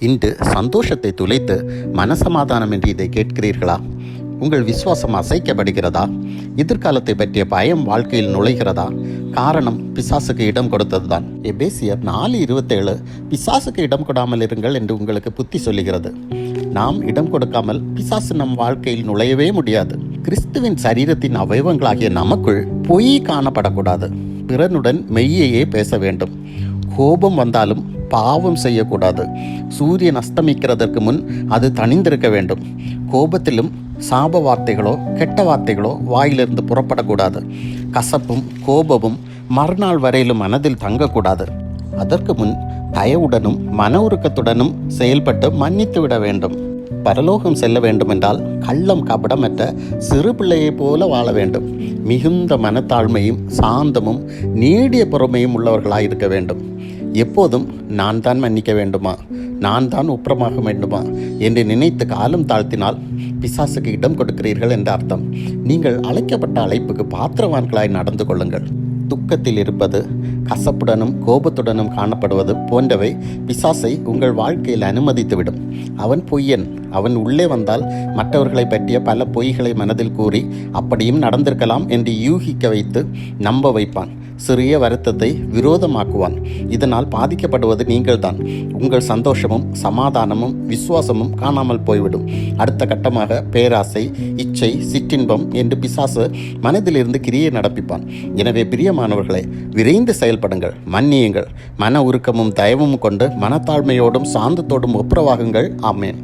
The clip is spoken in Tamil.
இன்று சந்தோஷத்தை துளைத்து மனசமாதானம் என்று இதை கேட்கிறீர்களா? உங்கள் விசுவாசம் அசைக்கப்படுகிறதா? எதிர்காலத்தை பற்றிய பயம் வாழ்க்கையில் நுழைகிறதா? காரணம் பிசாசுக்கு இடம் கொடுத்ததுதான். எபேசியர் நாலு இருபத்தேழு பிசாசுக்கு இடம் கொடாமல் இருங்கள் என்று உங்களுக்கு புத்தி சொல்லுகிறது. நாம் இடம் கொடுக்காமல் பிசாசு நம் வாழ்க்கையில் நுழையவே முடியாது. கிறிஸ்துவின் சரீரத்தின் அவயவங்களாகிய நமக்குள் பொய் காணப்படக்கூடாது. பிறனுடன் மெய்யையே பேச வேண்டும். கோபம் வந்தாலும் பாவம் செய்யக்கூடாது. சூரியன் அஸ்தமிக்கிறதற்கு முன் அது தணிந்திருக்க வேண்டும். கோபத்திலும் சாப வார்த்தைகளோ கெட்ட வார்த்தைகளோ வாயிலிருந்து புறப்படக்கூடாது. கசப்பும் கோபமும் மறுநாள் வரையிலும் மனதில் தங்கக்கூடாது. அதற்கு முன் தயவுடனும் மன உருக்கத்துடனும் செயல்பட்டு மன்னித்து விட வேண்டும். பரலோகம் செல்ல வேண்டுமென்றால் கள்ளம் கபடமற்ற சிறு பிள்ளையைப் போல வாழ வேண்டும். மிகுந்த மனத்தாழ்மையும் சாந்தமும் நீடிய பொறுமையும் உள்ளவர்களாக இருக்க வேண்டும். எப்போதும் நான் தான் மன்னிக்க வேண்டுமா? நான் தான் உப்புறமாக வேண்டுமா? என்று நினைத்து காலம் தாழ்த்தினால் பிசாசுக்கு இடம் கொடுக்கிறீர்கள் என்ற அர்த்தம். நீங்கள் அழைக்கப்பட்ட அழைப்புக்கு பாத்திரவான்களாய் நடந்து கொள்ளுங்கள். துக்கத்தில் இருப்பது கசப்புடனும் கோபத்துடனும் காணப்படுவது போன்றவை பிசாசை உங்கள் வாழ்க்கையில் அனுமதித்துவிடும். அவன் பொய்யன். அவன் உள்ளே வந்தால் மற்றவர்களை பற்றிய பல பொய்களை மனதில் கூறி அப்படியும் நடந்திருக்கலாம் என்று யூகிக்க வைத்து நம்ப வைப்பான். சிறிய வருத்தத்தை விரோதமாக்குவான். இதனால் பாதிக்கப்படுவது நீங்கள்தான். உங்கள் சந்தோஷமும் சமாதானமும் விசுவாசமும் காணாமல் போய்விடும். அடுத்த கட்டமாக பேராசை இச்சை சிற்றின்பம் என்று பிசாசு மனதிலிருந்து கிரியை நடப்பிப்பான். எனவே பிரியமானவர்களே விரைந்து செயல்படுங்கள் மன்னியுங்கள். மன உருக்கமும் தயவும் கொண்டு மனத்தாழ்மையோடும் சாந்தத்தோடும் ஒப்புரவாகுங்கள். ஆமேன்.